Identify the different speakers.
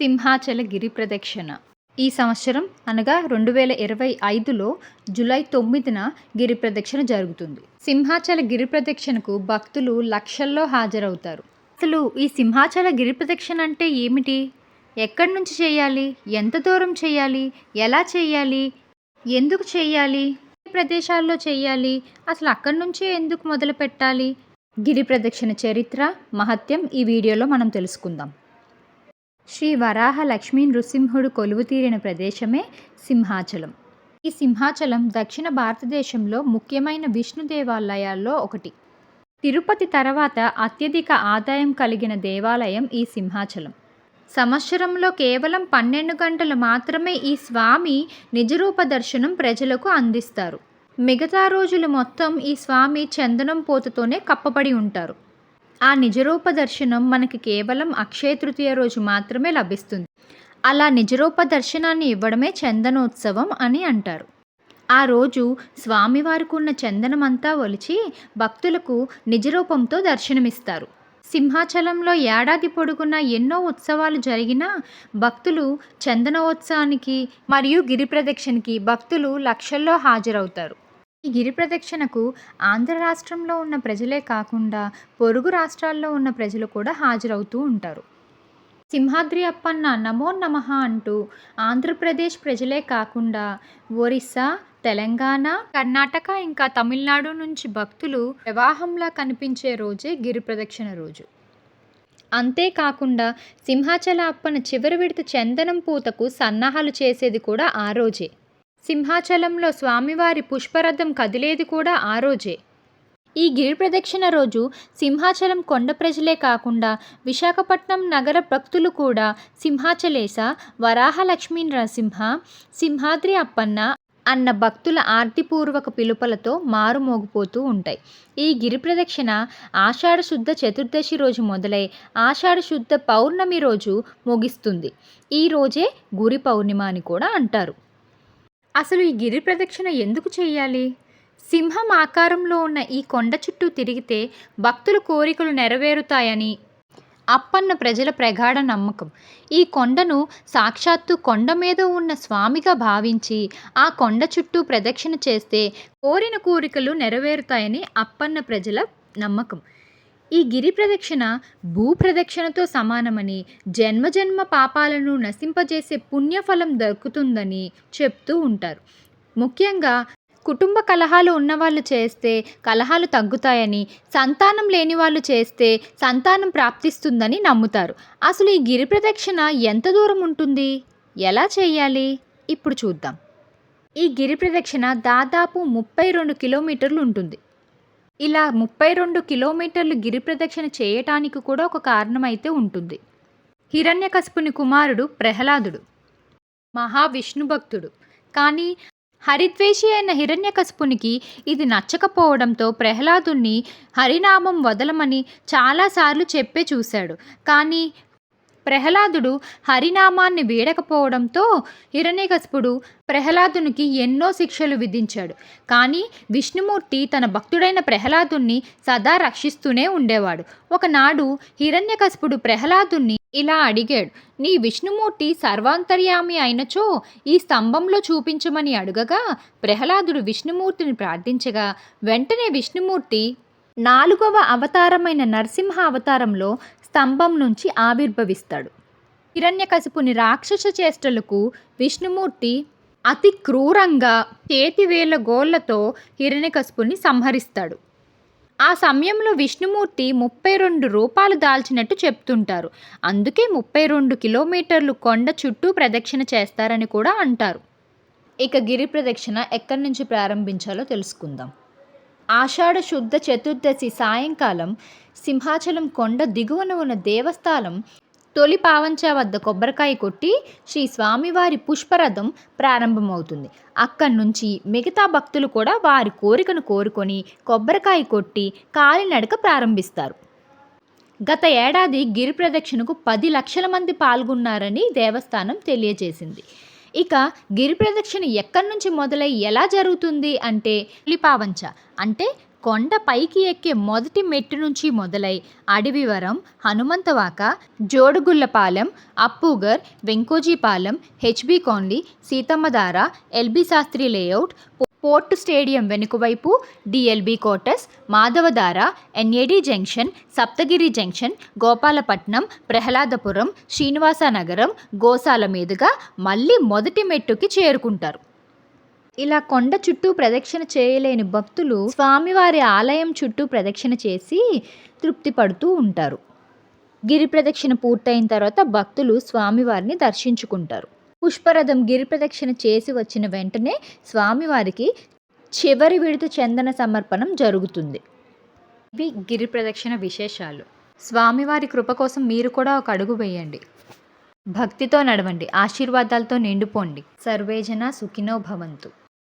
Speaker 1: సింహాచల గిరి ప్రదక్షిణ. ఈ సంవత్సరం అనగా రెండు వేల ఇరవై ఐదులో జూలై తొమ్మిదిన గిరి ప్రదక్షిణ జరుగుతుంది. సింహాచల గిరి ప్రదక్షిణకు భక్తులు లక్షల్లో హాజరవుతారు. అసలు ఈ సింహాచల గిరి ప్రదక్షిణ అంటే ఏమిటి? ఎక్కడి నుంచి చేయాలి? ఎంత దూరం చేయాలి? ఎలా చేయాలి? ఎందుకు చేయాలి? ఏ ప్రదేశాల్లో చేయాలి? అసలు అక్కడి నుంచే ఎందుకు మొదలు పెట్టాలి గిరి ప్రదక్షిణ చరిత్ర మహత్యం ఈ వీడియోలో మనం తెలుసుకుందాం. శ్రీ వరాహ లక్ష్మీ నృసింహుడు కొలువుతీరిన ప్రదేశమే సింహాచలం. ఈ సింహాచలం దక్షిణ భారతదేశంలో ముఖ్యమైన విష్ణు దేవాలయాల్లో ఒకటి. తిరుపతి తర్వాత అత్యధిక ఆదాయం కలిగిన దేవాలయం ఈ సింహాచలం. సంవత్సరంలో కేవలం పన్నెండు గంటలు మాత్రమే ఈ స్వామి నిజరూప దర్శనం ప్రజలకు అందిస్తారు. మిగతా రోజులు మొత్తం ఈ స్వామి చందనం పోతుతోనే కప్పబడి ఉంటారు. ఆ నిజరూప దర్శనం మనకి కేవలం అక్షయ తృతీయ రోజు మాత్రమే లభిస్తుంది. అలా నిజరూప దర్శనాన్ని ఇవ్వడమే చందనోత్సవం అని అంటారు. ఆ రోజు స్వామివారికి ఉన్న చందనమంతా ఒలిచి భక్తులకు నిజరూపంతో దర్శనమిస్తారు. సింహాచలంలో ఏడాది పొడుగున ఎన్నో ఉత్సవాలు జరిగినా భక్తులు చందనోత్సవానికి మరియు గిరి ప్రదక్షిణకి భక్తులు లక్షల్లో హాజరవుతారు. ఈ గిరి ప్రదక్షిణకు ఆంధ్ర రాష్ట్రంలో ఉన్న ప్రజలే కాకుండా పొరుగు రాష్ట్రాల్లో ఉన్న ప్రజలు కూడా హాజరవుతూ ఉంటారు. సింహాద్రి అప్పన్న నమో నమః అంటూ ఆంధ్రప్రదేశ్ ప్రజలే కాకుండా ఒరిస్సా తెలంగాణ కర్ణాటక ఇంకా తమిళనాడు నుంచి భక్తులు ప్రవాహంలా కనిపించే రోజే గిరి ప్రదక్షిణ రోజు. అంతేకాకుండా సింహాచల అప్పన చివరి విడత చందనం పూతకు సన్నాహాలు చేసేది కూడా ఆ రోజే. సింహాచలంలో స్వామివారి పుష్పరథం కదిలేది కూడా ఆ రోజే. ఈ గిరి ప్రదక్షిణ రోజు సింహాచలం కొండ ప్రజలే కాకుండా విశాఖపట్నం నగర భక్తులు కూడా సింహాచలేస వరాహలక్ష్మీ నరసింహ సింహాద్రి అప్పన్న అన్న భక్తుల ఆర్తిపూర్వక పిలుపులతో మారుమోగిపోతూ ఉంటాయి. ఈ గిరి ప్రదక్షిణ ఆషాఢ శుద్ధ చతుర్దశి రోజు మొదలై ఆషాఢ శుద్ధ పౌర్ణమి రోజు ముగిస్తుంది. ఈ రోజే గురి పౌర్ణిమ అని కూడా అంటారు. అసలు ఈ గిరి ప్రదక్షిణ ఎందుకు చేయాలి? సింహం ఆకారంలో ఉన్న ఈ కొండ చుట్టూ తిరిగితే భక్తుల కోరికలు నెరవేరుతాయని. అప్పన్న ప్రజల ప్రగాఢ నమ్మకం. ఈ కొండను సాక్షాత్తు కొండ మీద ఉన్న స్వామిగా భావించి ఆ కొండ చుట్టూ ప్రదక్షిణ చేస్తే కోరిన కోరికలు నెరవేరుతాయని అప్పన్న ప్రజల నమ్మకం. ఈ గిరి ప్రదక్షిణ భూ ప్రదక్షిణతో సమానమని జన్మజన్మ పాపాలను నశింపజేసే పుణ్యఫలం దక్కుతుందని చెప్తూ ఉంటారు. ముఖ్యంగా కుటుంబ కలహాలు ఉన్నవాళ్ళు చేస్తే కలహాలు తగ్గుతాయని సంతానం లేని వాళ్ళు చేస్తే సంతానం ప్రాప్తిస్తుందని నమ్ముతారు. అసలు ఈ గిరి ప్రదక్షిణ ఎంత దూరం ఉంటుంది? ఎలా చేయాలి? ఇప్పుడు చూద్దాం. ఈ గిరి ప్రదక్షిణ దాదాపు ముప్పై రెండు కిలోమీటర్లు ఉంటుంది. ఇలా ముప్పై రెండు కిలోమీటర్లు గిరి ప్రదక్షిణ చేయటానికి కూడా ఒక కారణం అయితే ఉంటుంది. హిరణ్యకశపుని కుమారుడు ప్రహ్లాదుడు. మహావిష్ణు భక్తుడు. కానీ హరిద్వేషి అయిన హిరణ్యకశపునికి ఇది నచ్చకపోవడంతో ప్రహ్లాదుని హరినామం వదలమని చాలాసార్లు చెప్పే చూశాడు. కానీ ప్రహ్లాదుడు హరినామాన్ని వీడకపోవడంతో హిరణ్యకశిపుడు ప్రహ్లాదునికి ఎన్నో శిక్షలు విధించాడు. కానీ విష్ణుమూర్తి తన భక్తుడైన ప్రహ్లాదుని సదా రక్షిస్తూనే ఉండేవాడు. ఒకనాడు హిరణ్యకశిపుడు ప్రహ్లాదుని ఇలా అడిగాడు నీ విష్ణుమూర్తి సర్వాంతర్యామి అయినచో ఈ స్తంభంలో చూపించమని అడుగగా ప్రహ్లాదుడు విష్ణుమూర్తిని ప్రార్థించగా వెంటనే విష్ణుమూర్తి నాలుగవ అవతారమైన నరసింహ అవతారంలో స్తంభం నుంచి ఆవిర్భవిస్తాడు. హిరణ్యకశిపుని రాక్షస చేష్టలకు విష్ణుమూర్తి అతి క్రూరంగా చేతివేల గోళ్ళతో హిరణ్యకశిపుని సంహరిస్తాడు. ఆ సమయంలో విష్ణుమూర్తి ముప్పై రెండు రూపాలు దాల్చినట్టు చెప్తుంటారు. అందుకే ముప్పై రెండు కిలోమీటర్లు కొండ చుట్టూ ప్రదక్షిణ చేస్తారని కూడా అంటారు. ఇక గిరి ప్రదక్షిణ ఎక్కడి నుంచి ప్రారంభించాలో తెలుసుకుందాం. ఆషాఢ శుద్ధ చతుర్దశి సాయంకాలం సింహాచలం కొండ దిగువన ఉన్న దేవస్థానం తొలి పావంచ వద్ద కొబ్బరికాయ కొట్టి శ్రీ స్వామివారి పుష్పరథం ప్రారంభమవుతుంది. అక్కడి నుంచి మిగతా భక్తులు కూడా వారి కోరికను కోరుకొని కొబ్బరికాయ కొట్టి కాలినడక ప్రారంభిస్తారు. గత ఏడాది గిరి ప్రదక్షిణకు పది లక్షల మంది పాల్గొన్నారని దేవస్థానం తెలియజేసింది. ఇక గిరి ప్రదక్షిణ ఎక్కడి నుంచి మొదలై ఎలా జరుగుతుంది అంటే లిపావంచ అంటే కొండ పైకి ఎక్కే మొదటి మెట్టు నుంచి మొదలై Adavivaram Hanumanthavaka Jodugullapalem Appughar Venkojipalem HB colony Seethammadhara LB Shastri layout port stadium వెనుకవైపు DLB quarters Madhavadhara NAD junction Saptagiri junction Gopalapatnam Prahladapuram Srinivasanagaram Gosala మీదుగా మళ్ళీ మొదటి మెట్టుకి చేరుకుంటారు. ఇలా కొండ చుట్టూ ప్రదక్షిణ చేయలేని భక్తులు స్వామివారి ఆలయం చుట్టూ ప్రదక్షిణ చేసి తృప్తి పడుతూ ఉంటారు. గిరి ప్రదక్షిణ పూర్తయిన తర్వాత భక్తులు స్వామివారిని దర్శించుకుంటారు. పుష్పరథం గిరి ప్రదక్షిణ చేసి వచ్చిన వెంటనే స్వామివారికి చివరి విడత చందన సమర్పణం జరుగుతుంది. ఇవి గిరి ప్రదక్షిణ విశేషాలు. స్వామివారి కృప కోసం మీరు కూడా ఒక అడుగు వేయండి. భక్తితో నడవండి. ఆశీర్వాదాలతో నిండిపోండి. సర్వేజన సుఖినో భవంతు.